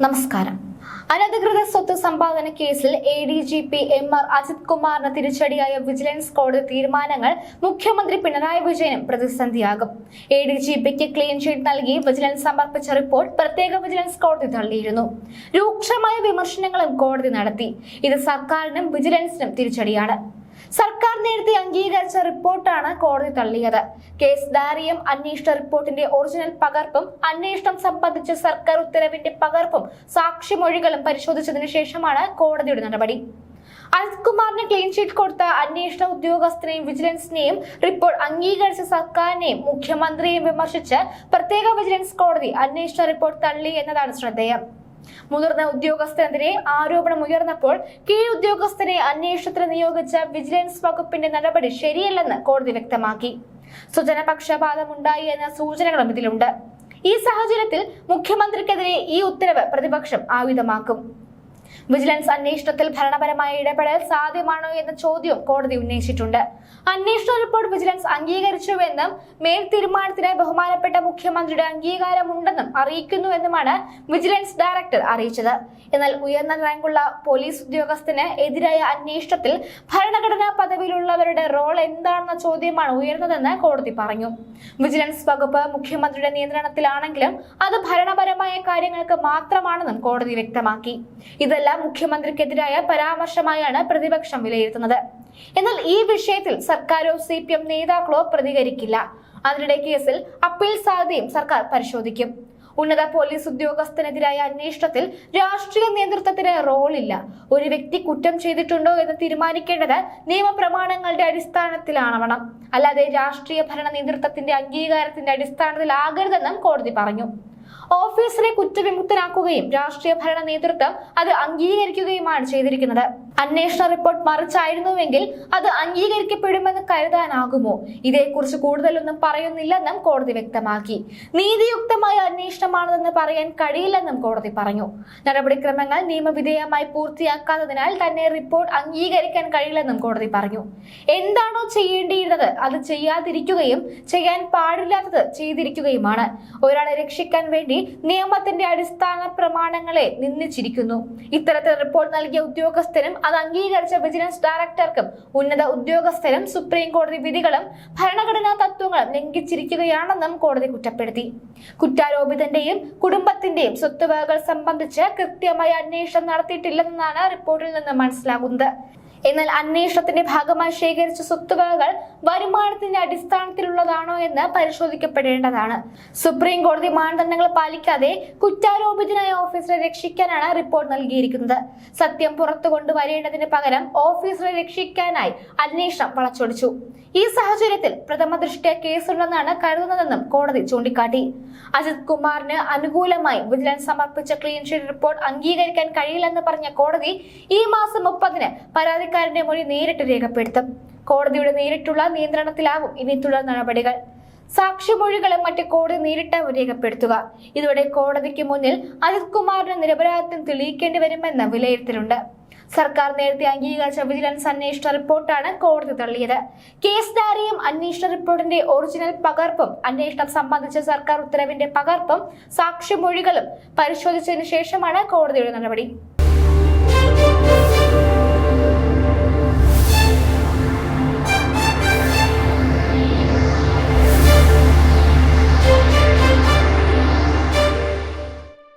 നമസ്കാരം. അനധികൃത സ്വത്ത് സമ്പാദന കേസിൽ A D G P M R Ajith കുമാറിന് തിരിച്ചടിയായ വിജിലൻസ് കോടതി തീരുമാനങ്ങൾ മുഖ്യമന്ത്രി പിണറായി വിജയനും പ്രതിസന്ധിയാകും. എ ഡി ജി പിക്ക് ക്ലീൻ ഷീറ്റ് നൽകി വിജിലൻസ് സമർപ്പിച്ച റിപ്പോർട്ട് പ്രത്യേക വിജിലൻസ് കോടതി തള്ളിയിരുന്നു. രൂക്ഷമായ വിമർശനങ്ങളും കോടതി നടത്തി. ഇത് സർക്കാരിനും വിജിലൻസിനും തിരിച്ചടിയാണ്. സർക്കാർ നേരത്തെ അംഗീകരിച്ച റിപ്പോർട്ടാണ് കോടതി തള്ളിയത്. കേസ് ദാരിയം അന്വേഷണ റിപ്പോർട്ടിന്റെ ഒറിജിനൽ പകർപ്പും അന്വേഷണം സംബന്ധിച്ച സർക്കാർ ഉത്തരവിന്റെ പകർപ്പും സാക്ഷിമൊഴികളും പരിശോധിച്ചതിനു ശേഷമാണ് കോടതിയുടെ നടപടി. അജിത് കുമാറിന് ക്ലീൻ ചീറ്റ് കൊടുത്ത അന്വേഷണ ഉദ്യോഗസ്ഥനെയും വിജിലൻസിനെയും റിപ്പോർട്ട് അംഗീകരിച്ച സർക്കാരിനെയും മുഖ്യമന്ത്രിയെയും വിമർശിച്ച് പ്രത്യേക വിജിലൻസ് കോടതി അന്വേഷണ റിപ്പോർട്ട് തള്ളി എന്നതാണ് ശ്രദ്ധേയം. മുതിർന്ന ഉദ്യോഗസ്ഥനെതിരെ ആരോപണം ഉയർന്നപ്പോൾ കീഴുദ്യോഗസ്ഥനെ അന്വേഷണത്തിന് നിയോഗിച്ച വിജിലൻസ് വകുപ്പിന്റെ നടപടി ശരിയല്ലെന്ന് കോടതി വ്യക്തമാക്കി. സ്വജനപക്ഷപാതമുണ്ടായി എന്ന സൂചനകളും ഇതിലുണ്ട്. ഈ സാഹചര്യത്തിൽ മുഖ്യമന്ത്രിക്കെതിരെ ഈ ഉത്തരവ് പ്രതിപക്ഷം ആയുധമാക്കും. വിജിലൻസ് അന്വേഷണത്തിൽ ഭരണപരമായ ഇടപെടൽ സാധ്യമാണോ എന്ന ചോദ്യം കോടതി ഉന്നയിച്ചിട്ടുണ്ട്. അന്വേഷണ റിപ്പോർട്ട് വിജിലൻസ് അംഗീകരിച്ചുവെന്നും മേൽ തീരുമാനത്തിന് ബഹുമാനപ്പെട്ട മുഖ്യമന്ത്രിയുടെ അംഗീകാരമുണ്ടെന്നും അറിയിക്കുന്നുവെന്നുമാണ് വിജിലൻസ് ഡയറക്ടർ അറിയിച്ചത്. എന്നാൽ ഉയർന്ന റാങ്കുള്ള പോലീസ് ഉദ്യോഗസ്ഥന് എതിരായ അന്വേഷണത്തിൽ ഭരണഘടനാ പദവിയിലുള്ളവരുടെ റോൾ എന്താണെന്ന ചോദ്യമാണ് ഉയർന്നതെന്ന് കോടതി പറഞ്ഞു. വിജിലൻസ് വകുപ്പ് മുഖ്യമന്ത്രിയുടെ നിയന്ത്രണത്തിലാണെങ്കിലും അത് ഭരണപരമായ കാര്യങ്ങൾക്ക് മാത്രമാണെന്നും കോടതി വ്യക്തമാക്കി. ഇതെല്ലാം മുഖ്യമന്ത്രിക്കെതിരായ പരാമർശമായാണ് പ്രതിപക്ഷം വിലയിരുത്തുന്നത്. എന്നാൽ ഈ വിഷയത്തിൽ സർക്കാരോ സി പി എം നേതാക്കളോ പ്രതികരിക്കില്ല. അതിനിടെ കേസിൽ അപ്പീൽ സാധ്യതയും സർക്കാർ പരിശോധിക്കും. ഉന്നത പോലീസ് ഉദ്യോഗസ്ഥനെതിരായ അന്വേഷണത്തിൽ രാഷ്ട്രീയ നേതൃത്വത്തിന് റോളില്ല. ഒരു വ്യക്തി കുറ്റം ചെയ്തിട്ടുണ്ടോ എന്ന് തീരുമാനിക്കേണ്ടത് നിയമപ്രമാണങ്ങളുടെ അടിസ്ഥാനത്തിലാണവണം അല്ലാതെ രാഷ്ട്രീയ ഭരണ നേതൃത്വത്തിന്റെ അംഗീകാരത്തിന്റെ അടിസ്ഥാനത്തിലാകരുതെന്നും കോടതി പറഞ്ഞു. ഓഫീസറെ കുറ്റവിമുക്തനാക്കുകയും രാഷ്ട്രീയ ഭരണ നേതൃത്വം അത് അംഗീകരിക്കുകയുമാണ് ചെയ്തിരിക്കുന്നത്. അന്വേഷണ റിപ്പോർട്ട് മറിച്ചായിരുന്നുവെങ്കിൽ അത് അംഗീകരിക്കപ്പെടുമെന്ന് കരുതാനാകുമോ? ഇതേക്കുറിച്ച് കൂടുതലൊന്നും പറയുന്നില്ലെന്നും കോടതി വ്യക്തമാക്കി. നീതിയുക്തമായ അന്വേഷണമാണെന്ന് പറയാൻ കഴിയില്ലെന്നും കോടതി പറഞ്ഞു. നടപടിക്രമങ്ങൾ നിയമവിധേയമായി പൂർത്തിയാക്കാത്തതിനാൽ തന്നെ റിപ്പോർട്ട് അംഗീകരിക്കാൻ കഴിയില്ലെന്നും കോടതി പറഞ്ഞു. എന്താണോ ചെയ്യേണ്ടിയിരുന്നത് അത് ചെയ്യാതിരിക്കുകയും ചെയ്യാൻ പാടില്ലാത്തത് ചെയ്തിരിക്കുകയുമാണ്. ഒരാളെ രക്ഷിക്കാൻ വേണ്ടി നിയമത്തിന്റെ അടിസ്ഥാന പ്രമാണങ്ങളെ നിന്ദിച്ചിരിക്കുന്നു. ഇത്തരത്തിൽ റിപ്പോർട്ട് നൽകിയ ഉദ്യോഗസ്ഥരും അത് അംഗീകരിച്ച വിജിലൻസ് ഡയറക്ടർക്കും ഉന്നത ഉദ്യോഗസ്ഥരും സുപ്രീം കോടതി വിധികളും ഭരണഘടനാ തത്വങ്ങളും ലംഘിച്ചിരിക്കുകയാണെന്നും കോടതി കുറ്റപ്പെടുത്തി. കുറ്റാരോപിതന്റെയും കുടുംബത്തിന്റെയും സ്വത്തുവകകൾ സംബന്ധിച്ച് കൃത്യമായ അന്വേഷണം നടത്തിയിട്ടില്ലെന്നാണ് റിപ്പോർട്ടിൽ നിന്ന് മനസ്സിലാകുന്നത്. എന്നാൽ അന്വേഷണത്തിന്റെ ഭാഗമായി ശേഖരിച്ച സ്വത്തുവകകൾ വരുമാനത്തിന്റെ അടിസ്ഥാനത്തിലുള്ളതാണോ എന്ന് പരിശോധിക്കപ്പെടേണ്ടതാണ്. സുപ്രീം കോടതി മാനദണ്ഡങ്ങൾ പാലിക്കാതെ കുറ്റാരോപിതനായ ഓഫീസറെ രക്ഷിക്കാനാണ് റിപ്പോർട്ട് നൽകിയിരിക്കുന്നത്. സത്യം പുറത്തു കൊണ്ടുവരേണ്ടതിന് പകരം ഓഫീസറെ രക്ഷിക്കാനായി അന്വേഷണം വളച്ചൊടിച്ചു. ഈ സാഹചര്യത്തിൽ പ്രഥമ ദൃഷ്ട്യ കേസുണ്ടെന്നാണ് കരുതുന്നതെന്നും കോടതി ചൂണ്ടിക്കാട്ടി. അജിത് കുമാറിന് അനുകൂലമായി വിജിലൻസ് സമർപ്പിച്ച ക്ലീൻ ഷീറ്റ് റിപ്പോർട്ട് അംഗീകരിക്കാൻ കഴിയില്ലെന്ന് പറഞ്ഞ കോടതി ഈ മാസം മുപ്പതിന് പരാതിക്കാരന്റെ മൊഴി നേരിട്ട് രേഖപ്പെടുത്തും. കോടതിയുടെ നേരിട്ടുള്ള നിയന്ത്രണത്തിലാവും ഇനി തുടർ നടപടികൾ. സാക്ഷിമൊഴികളും മറ്റ് കോടതി നേരിട്ട് രേഖപ്പെടുത്തുക. ഇതോടെ കോടതിക്ക് മുന്നിൽ അജിത് കുമാറിന് നിരപരാധിത്വം തെളിയിക്കേണ്ടി വരുമെന്ന് വിലയിരുത്തലുണ്ട്. സർക്കാർ നേരത്തെ അംഗീകരിച്ച വിജിലൻസ് അന്വേഷണ റിപ്പോർട്ടാണ് കോടതി തള്ളിയത്. കേസ് ഡയറിയും അന്വേഷണ റിപ്പോർട്ടിന്റെ ഒറിജിനൽ പകർപ്പും അന്വേഷണം സംബന്ധിച്ച സർക്കാർ ഉത്തരവിന്റെ പകർപ്പും സാക്ഷിമൊഴികളും പരിശോധിച്ചതിനു ശേഷമാണ് കോടതിയുടെ നടപടി.